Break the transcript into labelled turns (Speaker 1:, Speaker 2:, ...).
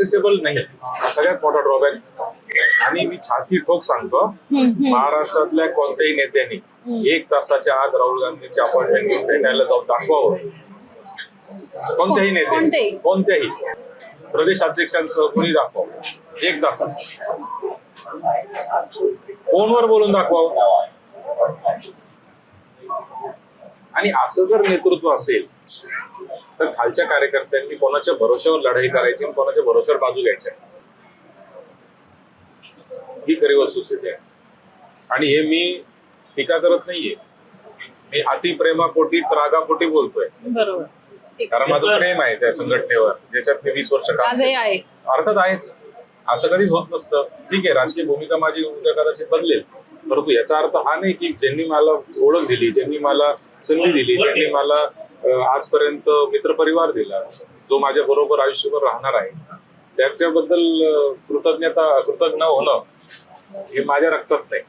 Speaker 1: Accessible नाही. सगळ्यात मोठा ड्रॉबॅक आणि मी छाती ठोक सांगतो महाराष्ट्रातल्या कोणत्याही नेत्यांनी एक तासाच्या आत राहुल गांधींच्या अपॉइंटमेंट भेटायला जाऊन दाखवावं. कोणत्याही नेते? कोणत्याही. प्रदेश अध्यक्षांसह कुणी दाखवावं. एक तासात. फोनवर बोलून दाखवावं. आणि असं जर नेतृत्व असेल तर खालच्या कार्यकर्त्यांनी कोणाच्या भरोश्यावर लढाई करायची आणि कोणाच्या भरोश्यावर बाजू घ्यायच्या ही खरी वस्तुस्थिती आहे. आणि हे मी टीका करत नाहीये. मी अतिप्रेमापोटी त्रागापोटी बोलतोय.
Speaker 2: बरोबर.
Speaker 1: कारण माझं प्रेम आहे त्या संघटनेवर ज्याच्यात मी वीस वर्ष काम
Speaker 2: आजही
Speaker 1: केलं.
Speaker 2: आहे.
Speaker 1: अर्थात आहेच. असं कधीच होत नसतं. ठीक आहे राजकीय भूमिका माझी उद्या कदाचित बदलेल. परंतु याचा अर्थ हा नाही की ज्यांनी मला ओळख दिली ज्यांनी मला संधी दिली ज्यांनी मला आजपर्यंत मित्रपरिवार दिला. जो माझ्या बरोबर आयुष्यभर राहणार आहे. त्याच्याबद्दल कृतज्ञता कृतज्ञ होणं हे माझ्या रक्तात नाही.